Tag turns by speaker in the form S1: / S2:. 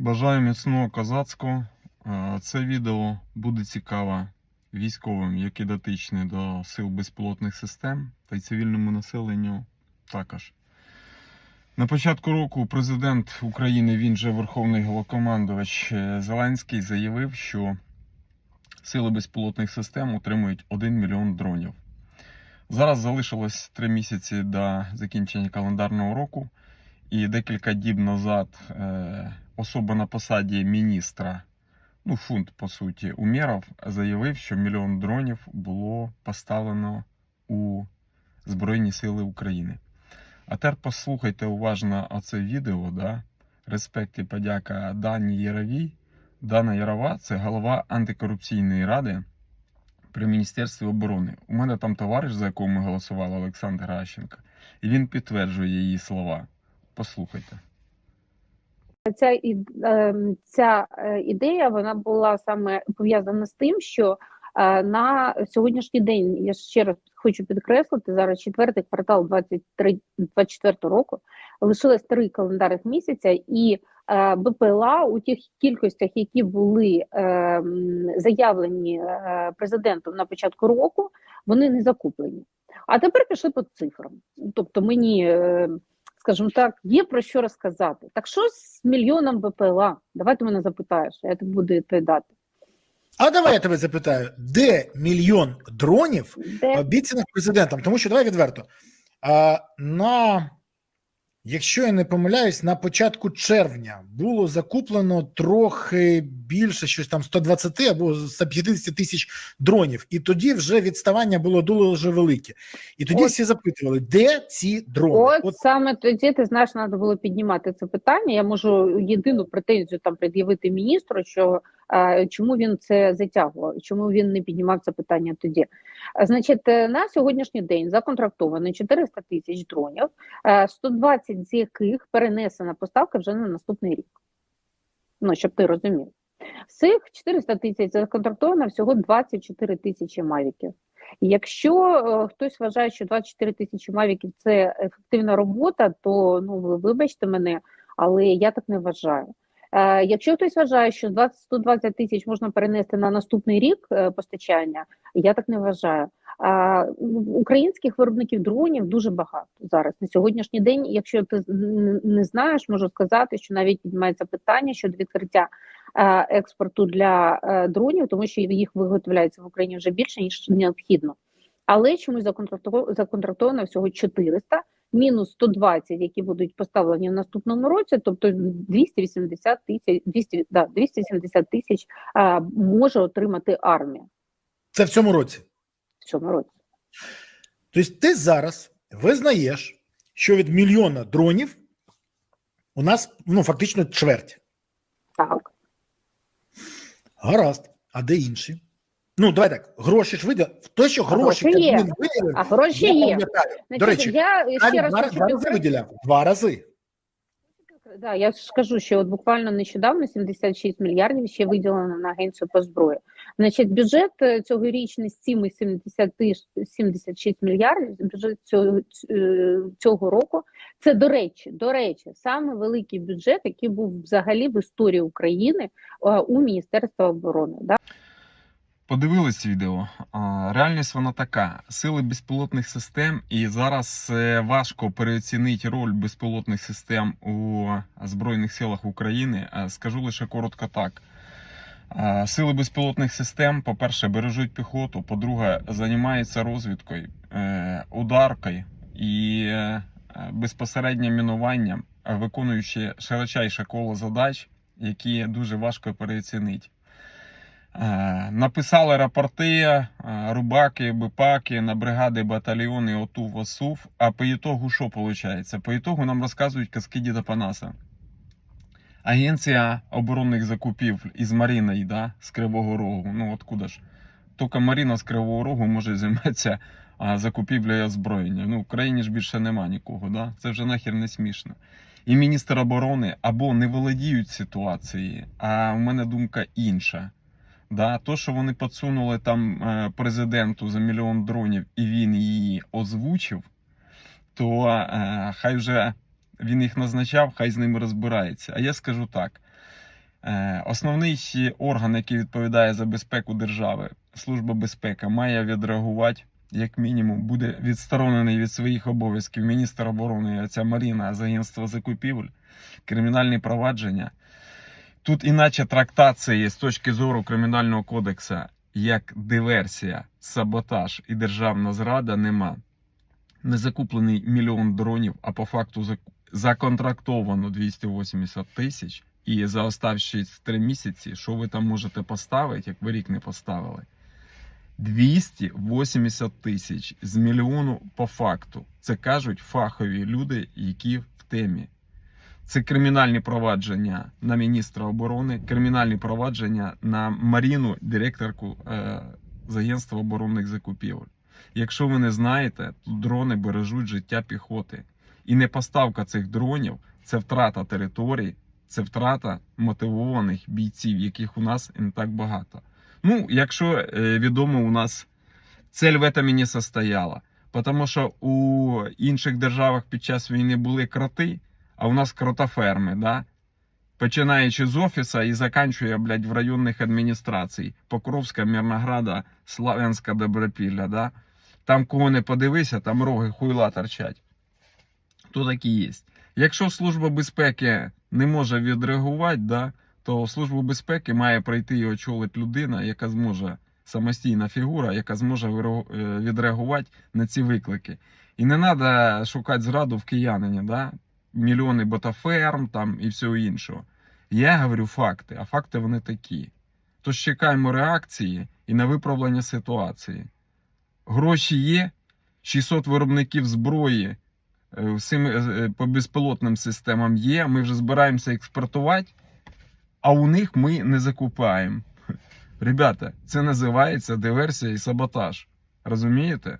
S1: Бажаю міцного козацького. Е, Це відео буде цікаво військовим, які дотичні до сил безпілотних систем та й цивільному населенню також. На початку року президент України, він же Верховний Головкомандувач е, Зеленський, заявив, що сили безпілотних систем отримують 1 мільйон дронів. Зараз залишилось 3 місяці до закінчення календарного року. І декілька діб назад е, особа на посаді міністра, ну фунт по суті, Умєров, заявив, що мільйон дронів було поставлено у Збройні Сили України. А тепер послухайте уважно оце відео. Да? Респект і подяка Дані Яровій. Дана Ярова це голова антикорупційної ради при Міністерстві оборони. У мене там товариш, за якого ми голосували, Олександр Гращенко, і він підтверджує її слова. Послухайте.
S2: Ця ем, ця е, ідея вона була саме пов'язана з тим, що е, на сьогоднішній день я ще раз хочу підкреслити зараз четвертий квартал 23 24 року лишилось три календарних місяця, і е, БПЛА у тих кількостях, які були е, заявлені президентом на початку року, вони не закуплені. А тепер пішли по цифрам. Тобто мені. Скажімо так, є про що розказати. Так що з мільйоном БПЛА? Давай ти мене запитаєш, я тобі буду відповідати.
S3: А давай я тебе запитаю, де мільйон дронів
S2: Де
S3: обіцяних президентом? Тому що давай відверто. А, на, якщо я не помиляюсь, на початку червня було закуплено трохи більше, щось там 120 або 150 тисяч дронів. І тоді вже відставання було дуже велике. І тоді
S2: От.
S3: всі запитували, де ці дрони?
S2: от,
S3: От
S2: саме тоді ти знаєш, треба було піднімати це питання. Я можу єдину претензію там пред'явити міністру, що е, чому він це затягував, чому він не піднімав це питання тоді. Е, Значить, е, на сьогоднішній день законтрактовано 400 тисяч дронів, е, 120 з яких перенесена поставка вже на наступний рік. Ну, щоб ти розумів. Цих 400 тисяч законтрактовано всього 24 тисячі мавіків. І Якщо е, хтось вважає, що 24 тисячі мавіків це ефективна робота, то ну ви вибачте мене, але я так не вважаю. Е, якщо хтось вважає, що 20, 120 тисяч можна перенести на наступний рік е, постачання, я так не вважаю. Українських виробників дронів дуже багато зараз на сьогоднішній день. Якщо ти не знаєш, можу сказати, що навіть піднімається питання щодо відкриття е, експорту для е, дронів, тому що їх виготовляється в Україні вже більше ніж необхідно. Але чомусь законтракто- законтрактовано всього 400, мінус 120, які будуть поставлені в наступному році, тобто 280 тисяч 200, да, 270 тисяч е, може отримати армія
S3: це в цьому році.
S2: Цьому році.
S3: Тобто ти зараз визнаєш, що від мільйона дронів у нас ну фактично чверть.
S2: Так.
S3: Гаразд. А де інші? Ну, давай так, гроші ж виділи. В те, що
S2: А
S3: гроші
S2: гроші є.
S3: Кабмін
S2: А гроші
S3: я
S2: є.
S3: пам'ятаю. До речі,
S2: я ще раз
S3: два,
S2: хочу
S3: два рази виділяв. Два рази.
S2: Да, я скажу, що от буквально нещодавно 76 мільярдів ще виділено на агенцію по зброї. Значить, бюджет е, цьогорічний з цими 70 тиш- 76 мільярдів. Бюджет цього, е, цього року. Це до речі, до речі, саме великий бюджет, який був взагалі в історії України е, у Міністерства оборони. Да?
S1: Подивились відео. Реальність вона така: сили безпілотних систем, і зараз важко переоцінити роль безпілотних систем у Збройних силах України. Скажу лише коротко так. А, Сили безпілотних систем, по-перше, бережуть піхоту, по-друге, займаються розвідкою, е, ударкою і е, безпосередньо мінуванням, е, виконуючи широчайше коло задач, які дуже важко переоцінити. Е, Написали рапорти, е, рубаки, бипаки на бригади, батальйони ОТУ, ОСУВ. А по ітогу що виходить? По ітогу нам розказують казки Діда Панаса. Агенція оборонних закупів із Маріною, да, з Кривого Рогу. Ну откуда ж? Тільки Маріна з Кривого Рогу може займатися закупівлею озброєння. Ну, в країні ж більше нема нікого, да? Це вже нахер не смішно. І міністр оборони або не володіють ситуацією, а в мене думка інша. Да, то, що вони підсунули там е, президенту за мільйон дронів, і він її озвучив, то е, хай вже він їх назначав, хай з ними розбирається. А я скажу так: Е, Основний орган, який відповідає за безпеку держави, Служба безпеки, має відреагувати, як мінімум, буде відсторонений від своїх обов'язків міністр оборони ця Маріна з агентства закупівель, кримінальні провадження. Тут іначе трактації з точки зору кримінального кодексу, як диверсія, саботаж і державна зрада нема. Не закуплений мільйон дронів, а по факту законтрактовано 280 тисяч. І за оставшись три місяці, що ви там можете поставити, як ви рік не поставили? 280 тисяч з мільйону по факту. Це кажуть фахові люди, які в темі. Це кримінальні провадження на міністра оборони, кримінальні провадження на Маріну, директорку е, з агентства оборонних закупівель. Якщо ви не знаєте, то дрони бережуть життя піхоти. І не поставка цих дронів це втрата територій, це втрата мотивованих бійців, яких у нас не так багато. Ну, якщо е, відомо, у нас цель в этом і не состояла. Тому що у інших державах під час війни були кроти, а у нас кротоферми, да? Починаючи з офіса і заканчує, блядь, в районних адміністрацій. Покровська, Мирнограда, Славянська, Добропілля, да? Там кого не подивися, там роги хуйла торчать. То такі є. Якщо Служба безпеки не може відреагувати, да, то Службу безпеки має прийти і очолити людина, яка зможе самостійна фігура, яка зможе е, відреагувати на ці виклики. І не треба шукати зраду в киянині, да? мільйони ботаферм там і всього іншого. Я говорю факти, а факти вони такі. Тож чекаємо реакції і на виправлення ситуації. Гроші є, 600 виробників зброї всім е, по безпілотним системам є. Ми вже збираємося експортувати, а у них ми не закупаємо. Ребята, це називається диверсія і саботаж. Розумієте?